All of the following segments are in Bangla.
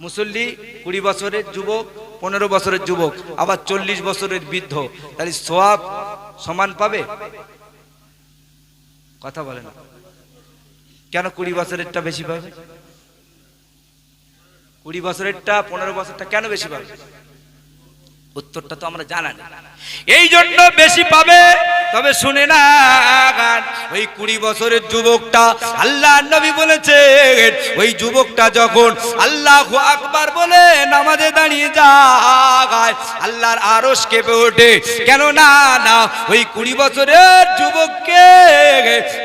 মুসল্লি কুড়ি বছরের যুবক, পনেরো বছরের যুবক, আবার চল্লিশ বছরের বৃদ্ধ, তাহলে সোয়াব সমান পাবে? কথা বলে না। কেন কুড়ি বছরেরটা বেশি পাবে? কুড়ি বছরেরটা, পনেরো বছরটা কেন বেশি পাবে? উত্তরটা তো আমরা জানা নেই এই জন্য বেশি পাবে, তবে শুনে না ওই কুড়ি বছরের যুবকটা আল্লাহ নবী বলেছে, ওই যুবকটা যখন আল্লাহ আকবার বলে নামাজে দাঁড়িয়ে যায়, আল্লাহর আরস কেঁপে ওঠে। কেন না না ওই কুড়ি বছরের যুবককে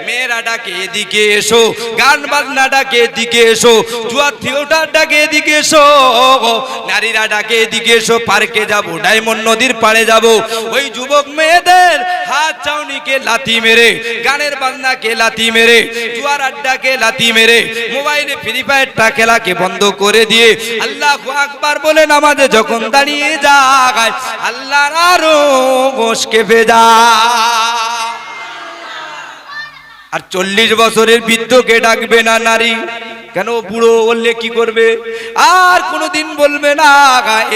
মেয়েরা ডাকে, এদিকে এসো, গান বাজনা ডাকে, এদিকে এসো জুয়ার থিয়েটার ডাকে, এদিকে এসো, নারীরা ডাকে, এদিকে এসো, পার্কে যাব। ডায়মন্ড নদীর পাড়ে যাব। ওই যুবক মেয়েদের হাত চাউনিকে লাথি মেরে, গানের বাজনাকে লাথি মেরে, জুয়ার আড্ডাকে লাথি মেরে, মোবাইলে ফ্রি ফায়ারটা খেলাকে বন্ধ করে দিয়ে আল্লাহ আকবার বলে নামাজে যখন দাঁড়িয়ে যায়, আল্লাহর আরও গোসকে ভেজা। আর চল্লিশ বছরের বৃদ্ধকে ডাকবে না নারী। কেন বুড়ো বললে কি করবে? আর কোনোদিন বলবে না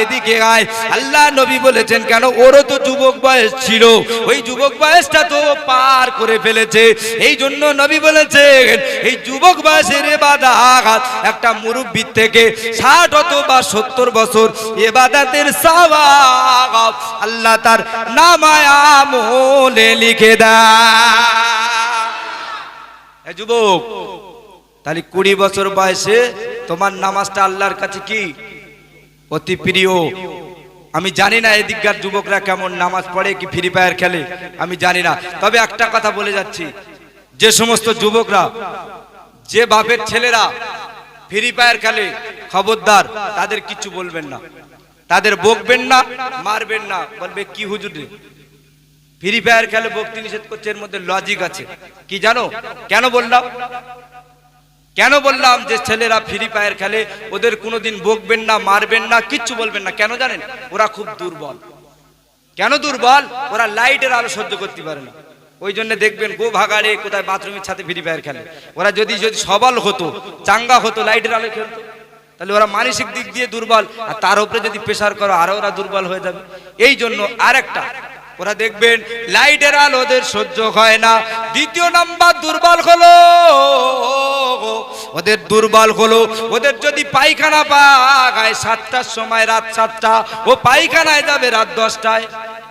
এদিকে আয়। আল্লাহ নবী বলেছেন, কেন? ওরও তো যুবক বয়স ছিল। ওই যুবক বয়সটা তো পার করে ফেলেছে। এই জন্য নবী বলেছেন, এই যুবক বয়সের বাধা আঘাত একটা মুরব্বীর থেকে ষাট অথবা সত্তর বছর এবাদাতের সাওয়াব আল্লাহ তার নামায় আমলে লিখে দেয়। যুবক তাহলে কুড়ি বছর বয়সে তোমার নামাজটা আল্লাহর কাছে কি? অতি প্রিয়। আমি জানি না এদিককার যুবকরা কেমন, নামাজ পড়ে কি ফ্রি ফায়ার খেলে, আমি জানি না। তবে একটা কথা বলে যাচ্ছি, যে সমস্ত যুবকরা, যে বাপের ছেলেরা ফ্রি ফায়ার খেলে, খবরদার, তাদের কিছু বলবেন না। তাদের বকবেন না, মারবেন না। বলবে, কি হুজুর ফ্রি ফায়ার খেলে ভক্তি নিষেধ করছে, এর মধ্যে লজিক আছে। কি জানো? কেন বললাম? কেন বললাম যে ছেলেরা ফ্রি ফায়ার খেলে? ওদের কোনোদিন বকবেন না, মারবেন না, কিচ্ছু বলবেন না। কেন জানেন? ওরা খুব দুর্বল। কেন দুর্বল? ওরা লাইটের আলো সহ্য করতে পারে না। ওই জন্য দেখবেন, গো ভাগাড়ে, কোথায় বাথরুমের সাথে ফ্রি ফায়ার খেলে? ওরা যদি যদি সবল হতো, চাঙ্গা হতো, লাইটের আলো খেলতো, তাহলে ওরা মানসিক দিক দিয়ে দুর্বল। আর তার উপরে যদি প্রেশার করো, আরও ওরা দুর্বল হয়ে যাবে। এই জন্য আরেকটা ওরা দেখবেন লাইটের আলো ওদের সহ্য হয় না। দ্বিতীয় নাম্বার দুর্বল হলো, ওদের দুর্বল হলো, ওদের যদি পায়খানা পায় সাতটার সময়, রাত সাতটা, ও পায়খানায় যাবে রাত দশটায়।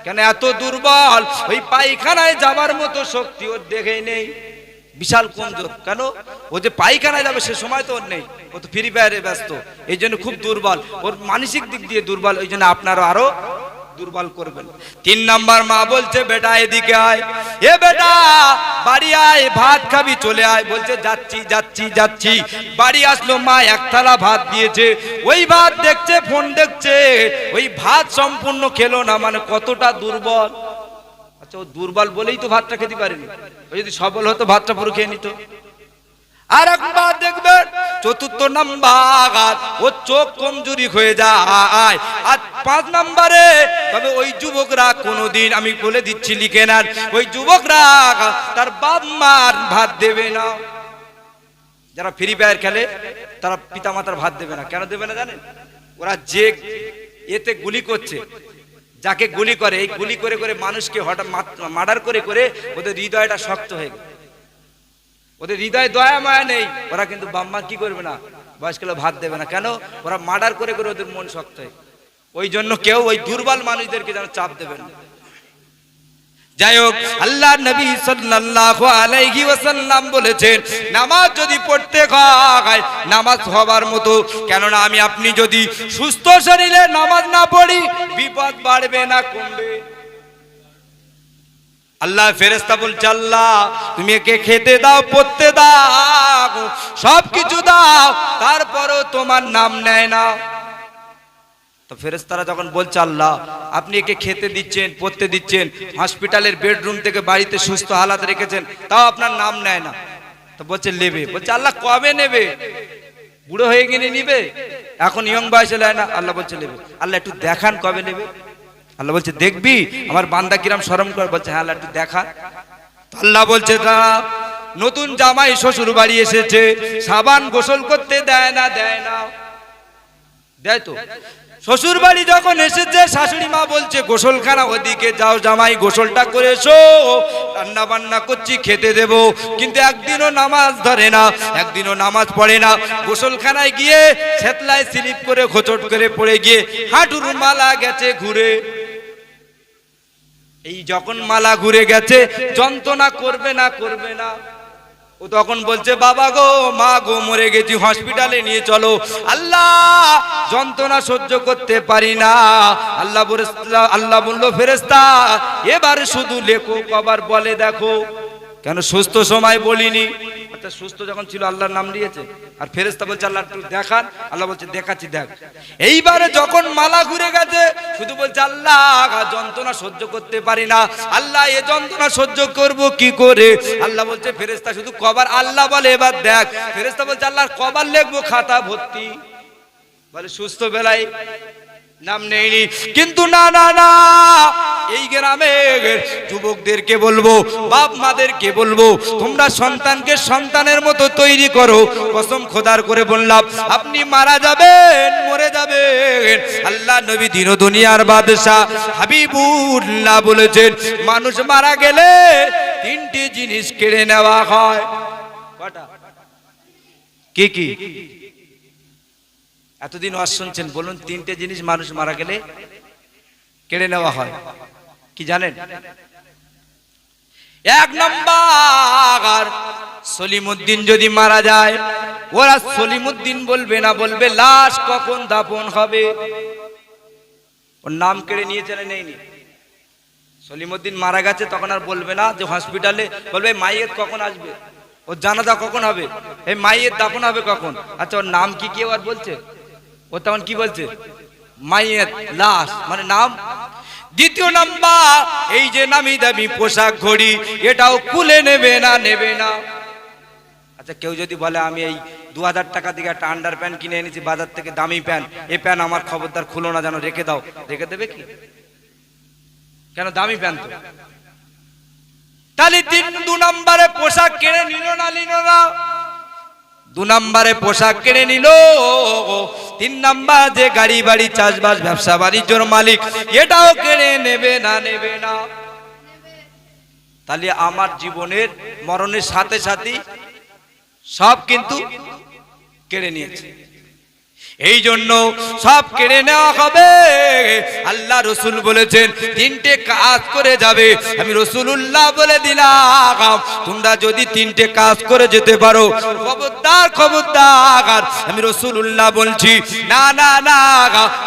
কেন এত দুর্বল? ওই পায়খানায় যাবার মতো শক্তি ওর দেখেই নেই। বিশাল কমজোর কেন? ও যে পায়খানায় যাবে সে সময় তো ওর নেই। ও তো ফ্রি ফায়ারে ব্যস্ত। এই জন্য খুব দুর্বল। ওর মানসিক দিক দিয়ে দুর্বল। ওই জন্য আপনারও আরও দুর্বল করবেন। তিন নাম্বার মা বলছে, বেটা, এদিকে আয়। এ বেটা, বাড়ি আয়, ভাত খাবি, চলে আয়। বলছে, যাচ্ছি যাচ্ছি যাচ্ছি। বাড়ি আসলো, মা এক থালা ভাত দিয়েছে। ওই ভাত দেখছে, ফোন দেখছে। ওই ভাত সম্পূর্ণ খেলো না মানে কতটা দুর্বল। আচ্ছা ও দুর্বল বলেই তো ভাতটা খেতে পারেনি। ও যদি সবল হতো, ভাতটা পুরো খেয়ে নিত। আর একবার দেখবেন চতুর্থ নাম্বার ও চোখ কমজোরি হয়ে যায়। আর পাঁচ নাম্বারে, তবে ওই যুবকরা কোনোদিন, আমি বলে দিচ্ছি লিখে নেন, ওই যুবকরা তার বাপ মার ভাত দেবে না। যারা ফ্রি ফায়ার খেলে, তারা পিতা মাতার ভাত দেবে না। কেন দেবে না জানেন? ওরা যে এতে গুলি করছে, যাকে গুলি করে, এই গুলি করে করে মানুষকে হঠাৎ মার্ডার করে করে ওদের হৃদয়টা শক্ত হয়ে গেল। ওদের হৃদয় দয়া, মায়া নেই। ওরা কিন্তু বাম্মা কি করবে না? বয়স্কলে ভাত দেবে না। কেন? ওরা মার্ডার করে করে ওদের মন শক্ত হয়। ওই জন্য কেউ ওই দুর্বল মানুষদেরকে যেন চাপ দেবেন না। যাই হোক আল্লাহ নবী সাল্লাল্লাহু বলেছেন, নামাজ যদি পড়তে হয়, নামাজ হবার মতো। কেননা আমি আপনি যদি সুস্থ শরীরে নামাজ না পড়ি, বিপদ বাড়বে না, কমবে। আল্লাহ ফেরেস্তা বলছে, আল্লাহ, তুমি একে খেতে দাও পড়তে দাও সব কিছু দাও, তারপরও তোমার নাম নেয় না। তো ফেরেস্তারা যখন বলছে, আল্লাহ, আপনি একে খেতে দিচ্ছেন পড়তে দিচ্ছেন, হসপিটালের বেডরুম থেকে বাড়িতে সুস্থ হালাত রেখেছেন, তাও আপনার নাম নেয় না। তো বলছে, নেবে। বলছে, আল্লাহ, কবে নেবে? বুড়ো হয়ে গেলে নিবে? এখন ইয়ং বয়সে নেয় না, আল্লাহ বলছে, নেবে। আল্লাহ, একটু দেখান কবে নেবে? আল্লাহ বলছে, দেখবি? আমার বান্দা কিরাম শরম করে, বলছে হ্যাঁ আল্লাহ, একটু দেখা। আল্লাহ বলছে, তা নতুন জামাই শ্বশুর বাড়ি এসেছে, সাবান গোসল করতে দেয় না দেয় না। দেয় তো? শ্বশুর বাড়ি যখন এসেছে, শাশুড়ি মা বলছে, গোসলখানা ওদিকে যাও, জামাই, গোসলটা করে রান্না বান্না করছি, খেতে দেব। কিন্তু একদিনও নামাজ ধরে না, একদিনও নামাজ পড়ে না। গোসলখানায় গিয়ে ছেতলায় স্লিপ করে, খোচট করে পড়ে গিয়ে, হাঁটুর মালা গেছে ঘুরে। এই যখন মালা ঘুরে গেছে, যন্ত্রণা করবে না করবে না। ও তখন বলছে, বাবা গো, মা গো, মরে গেছি, হসপিটালে নিয়ে চলো। আল্লাহ, যন্ত্রণা সহ্য করতে পারি না। আল্লাহ আল্লাহ বলল ফেরেস্তা এবার শুধু লেখো কবার বলে দেখো। কেন সুস্থ সময় বলিনি? আচ্ছা সুস্থ যখন ছিল আল্লাহর নাম দিয়েছে আর ফেরেস্তা বলছে, আল্লাহ একটু দেখান। আল্লাহ বলছে, দেখাচ্ছি, দেখ। এইবারে যখন মালা ঘুরে গেছে, শুধু বলছে, আল্লাহ, যন্ত্রণা সহ্য করতে পারি না। আল্লাহ, এ যন্ত্রণা সহ্য করব কি করে? আল্লাহ বলছে ফেরেস্তা শুধু কবার আল্লাহ বলে, এবার দেখ। ফেরেস্তা বলছে আল্লাহ কবার লিখব, খাতা ভর্তি। বলে, সুস্থ বেলায় নাম নেইনি। কিন্তু না না না, এই গ্রামের যুবকদেরকে বলব, বাপ মাদেরকে বলব, তোমরা সন্তানকে সন্তানের মতো তৈরি করো। কসম খোদার করে বললাম, আপনি মারা যাবেন, মরে যাবেন। আল্লাহ নবী দিন দুনিয়ার বাদশাহ হাবিবুল্লাহ বলেছেন, মানুষ মারা গেলে তিনটি জিনিস কেড়ে নেওয়া হয়। কি কি? এতদিন ওয়াজ শুনছেন, বলুন, তিনটে জিনিস মানুষ মারা গেলে কেড়ে নেওয়া হয়। কি জানেন? এক নম্বর, সলিমুদ্দিন যদি মারা যায়, ওরা সলিমুদ্দিন বলবে না, বলবে, লাশ কখন দাপন হবে? ওর নাম কেড়ে নিয়েছে না নেইনি সলিমুদ্দিন মারা গেছে, তখন আর বলবে না যে হসপিটালে, বলবে মাইয়ের কখন আসবে? ওর জানাজা কখন হবে? এই মাইয়ের দাপন হবে কখন? আচ্ছা ওর নাম কি কেউ আর বলছে? ও তখন কি বলছে? মাইয়ের লাশ মানে নাম? দ্বিতীয় নাম্বার, এই যে নামি দামি পোশাক ঘড়ি, এটাও খুলে নেবে না নেবে না। আচ্ছা কেউ যদি বলে, আমি এই দু হাজার টাকা দিয়ে একটা আন্ডার প্যান্ট কিনে এনেছি, বাজার থেকে দামি প্যান্ট এই প্যান্ট আমার খবরদার খুলো না যেন, রেখে দাও। রেখে দেবে কি? কেন দামি প্যান্ট তাহলে তিন দু নম্বরে পোশাক কিনে নিল না নিল না? দু নম্বরে পোশাক কিনে নিল তিন নাম্বার যে গাড়ি বাড়ি, চাষবাস, ব্যবসা বাণিজ্যর মালিক, এটাও কেড়ে নেবে না নেবে না। তাহলে আমার জীবনের মরণের সাথে সাথে সব কিন্তু কেড়ে নিয়েছে। এই জন্য সব কেড়ে নেওয়া হবে। আল্লাহ রসুল বলেছেন, তিনটে কাজ করে যাবে। আমি রসুল্লাহ বলে দিলাম, তোমরা যদি তিনটে কাজ করে যেতে পারো। খবরদার খবরদার, আমি রসুল্লাহ বলছি, না না না,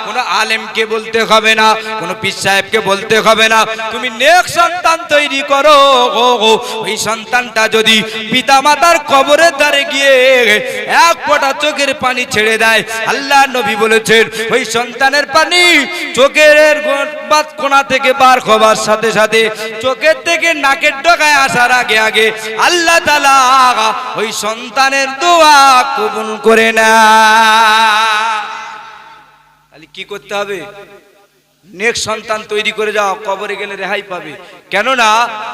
কোনো আলেমকে বলতে হবে না, কোনো পীর সাহেবকে বলতে হবে না। তুমি নেক সন্তান তৈরি করো, ওই সন্তানটা যদি পিতা মাতার কবরের ধারে গিয়ে এক ফোঁটা চোখের পানি ছেড়ে দেয়, আল্লাহ নবী বলেছেন, ওই সন্তানের পানি চোখের কোনা থেকে বার হবার সাথে সাথে চোখের থেকে নাকের ডকায় আসার আগে আগে আল্লাহ ওই সন্তানের দোয়া কবুল করে না কি করতে হবে? নেক্সট সন্তান তৈরি করে যাও, কবরে গেলে রেহাই পাবে। কেননা,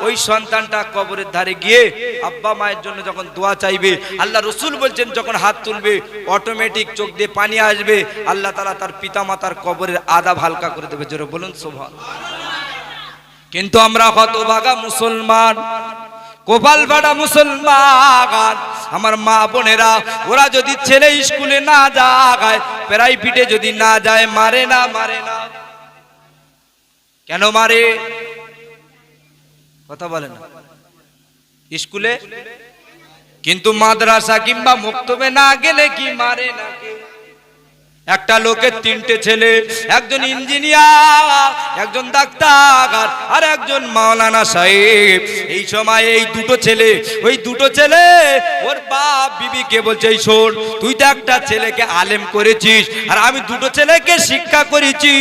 ওই সন্তানটা কবরের ধারে গিয়ে আব্বা মায়ের জন্য যখন দোয়া চাইবে, আল্লাহ রসুল বলছেন, যখন হাত তুলবে অটোমেটিক চোখ দিয়ে পানি আসবে, আল্লাহ তালা তার পিতা মাতার কবরের আদাব হালকা করে দেবে। জোরে বলুন সোভান কিন্তু আমরা হতভাগা মুসলমান কোপাল ভাড়া মুসলমান, আমার মা বোনেরা, ওরা যদি ছেলে স্কুলে না যায় প্রাইভেটে যদি না যায়, মারে না মারে না। কেন মারে? কথা বলে না। স্কুলে? কিন্তু মাদ্রাসা কিংবা মুক্তবে না গেলে কি মারে না একটা লোকের তিনটে ছেলে, একজন ইঞ্জিনিয়ার, একজন ডাক্তার আর একজন মাওলানা সাহেব। এই সময় এই দুটো ছেলে, ওই দুটো ছেলে, ওর বাপ বিবিকে বলছে, এই শোন, তুই তো একটা ছেলেকে আলেম করেছিস আর আমি দুটো ছেলেকে শিক্ষা করেছি।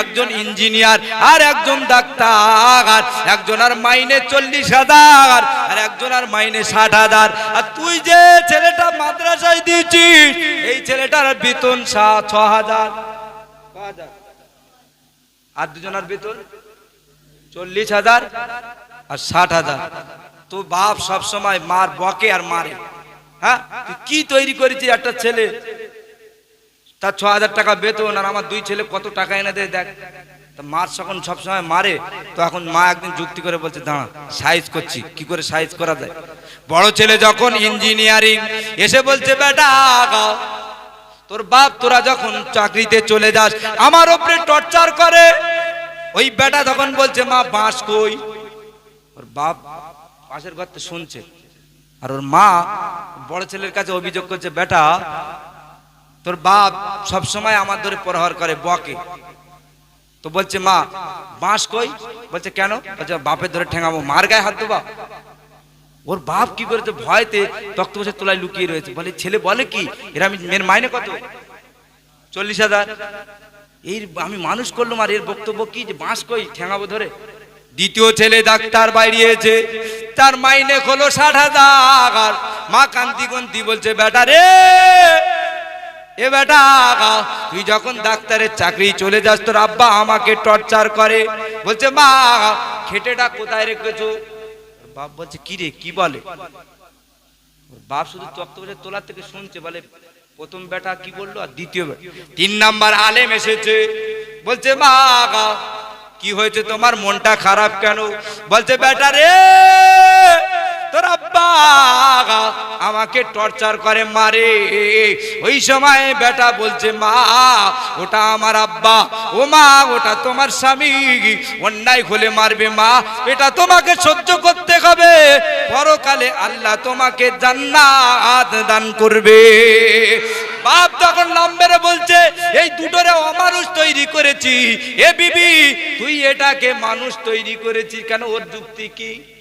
একজন ইঞ্জিনিয়ার আর একজন ডাক্তার, একজন আর মাইনে চল্লিশ হাজার আর একজন আর মাইনে ষাট হাজার। আর তুই যে ছেলেটা মাদ্রাসায় দিয়েছিস, এই ছেলেটার বেতন ষাট ছ হাজার? আর দুজনের বেতন চল্লিশ হাজার আর ষাট হাজার। তো বাপ সব সময় মার বকে আর মারে। হ্যাঁ? কি তৈরি করেছিস একটা ছেলে? তার ছ হাজার টাকা বেতন আর আমার দুই ছেলে কত টাকা এনে দেয় দেখ। মার যখন সবসময় মারে তো এখন মা একদিন যুক্তি করে বলছে দাঁড়া সাইজ করছি। কি করে সাইজ করা যায়? বড় ছেলে যখন ইঞ্জিনিয়ারিং এসে বলছে বেটা তোর বাপ তোরা যখন চাকরিতে চলে যাস, আমার ওপরে টর্চার করে। ওই বেটা তখন বলছে, মা, বাঁশ কই? ওর বাপ পাশের ঘর থেকে শুনছে। আর ওর মা বড় ছেলের কাছে অভিযোগ করছে, বেটা, তোর বাপ সব সময় আমার ধরে প্রহার করে বকে। তো বলছে, মা, বাঁশ কই? বলছে, কেন? বলছে, বাপের ধরে ঠেঙাবো, মার গায়ে হাত দেবা? ওর বাপ কি করেছে? ভয়তে তক্ত বসে তোলায় লুকিয়ে রয়েছে। বলে, ছেলে বলে কি? এরা আমি, মেয়ের মাইনে কত? চল্লিশ হাজার। এই আমি মানুষ করলাম আর এর বক্তব্য কি? যে বাঁশ কই? ঠেঙাবো ধরে। দ্বিতীয় ছেলে ডাক্তার বাইরিয়েছে তার মাইনে হলো ষাট হাজার। মা কান্তি কন্তি বলছে, বেটা রে, এ বেটা তুই যখন ডাক্তারের চাকরি চলে যাস, তোর আব্বা আমাকে টর্চার করে। বলছে, মা খেটেটা কোথায় রেখেছো? বাপ বলছে, কি রে, কি বলে? বাপ শুধু তক্ত বসে তোলার থেকে শুনছে, বলে, প্রথম বেটা কি বলল আর দ্বিতীয় তিন নাম্বার আলেম এসেছে, বলছে, মা কি হয়েছে তোমার? মনটা খারাপ কেন? বলছে, বেটা রে তোর আব্বা আমাকে টর্চার করে মারে। ওই সময় বেটা বলছে, মা, ওটা আমার আব্বা। ও মা, ওটা তোমার স্বামী। অন্যায় হলে মারবে, মা। এটা তোমাকে সহ্য করতে হবে। পরকালে আল্লাহ তোমাকে জান্নাত দান করবে। বাপ তখন নাম্বারে বলছে, এই দুটোরে অমানুষ তৈরি করেছি। এ বিবি, তুই এটাকে মানুষ তৈরি করেছিস। কেন, ওর যুক্তি কি?